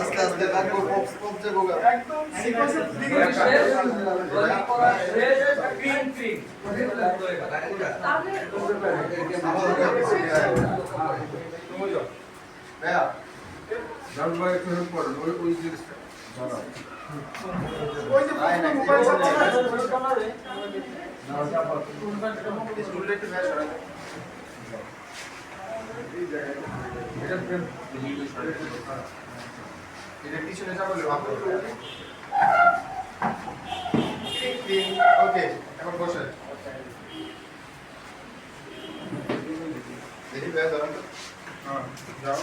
আস্তে আস্তে গোগা একদম সিকোয়েন্সে দিকে গ্রিন পিক ভাইয়া রাহুল ভাই একটু হেল্প করেন ওই ওই জিনিসটা দাঁড়াও ওই যে প্রথমে মোবাইল চালাচ্ছে স্টুলটা একটু ভাইয়া সরাই দেন। এই জায়গায়। এটা ফ্রেম এটা পিছনে চাপালে ভালো হবে। ওকে এখন বসে দেখি ভাইয়া ধরেন তো। হ্যাঁ যাও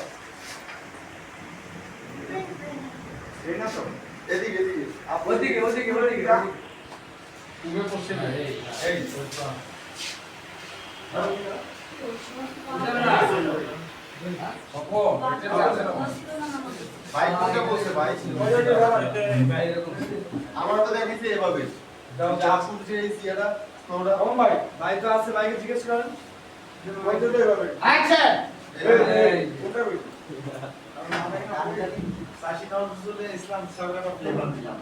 আমার তো দেখেছি এভাবে। আপুর যে এই সিয়াটা তোরা ভাই। ভাই তো আছে ভাইকে জিজ্ঞেস করেন। অ্যাকশন নজরুল ইসলাম সরকারটা ফ্লেভার দিলাম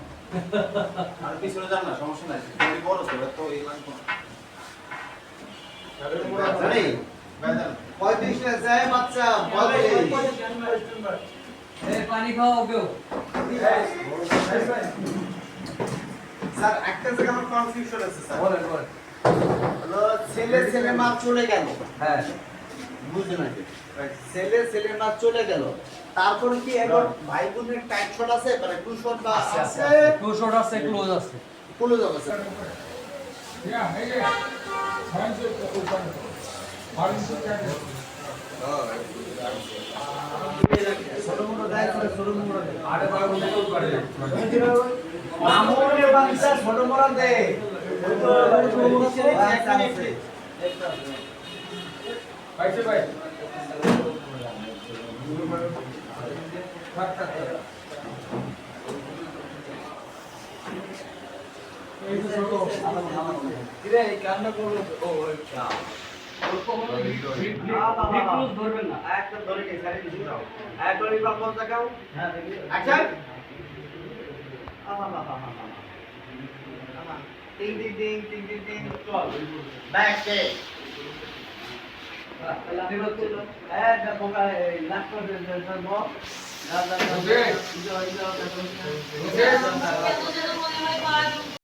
আর পিছনে যান না সমস্যা নাই তুমি বড় তো তো এই কোন জানি বেদান 35 এ যায় বাচ্চা পানি খাও কেউ স্যার একটা জায়গা আমার কনফিউশন আছে স্যার। বলেন বলেন। ছেলে ছেলে মা চলে গেল। হ্যাঁ। বুঝতে নাকি ছেলে ছেলে মা চলে গেল। তারপরে কি এখন ভাই বোনের টাইট শট আছে? মানে টু শট বা আছে টু শট আছে। ক্লোজ আছে ক্লোজ আছে। ইয়া এই যে ছোট মোটো দেয় আরে ভাই উঠে তো? পারে মামুনের বাচ্চা ছোট হ্যাঁ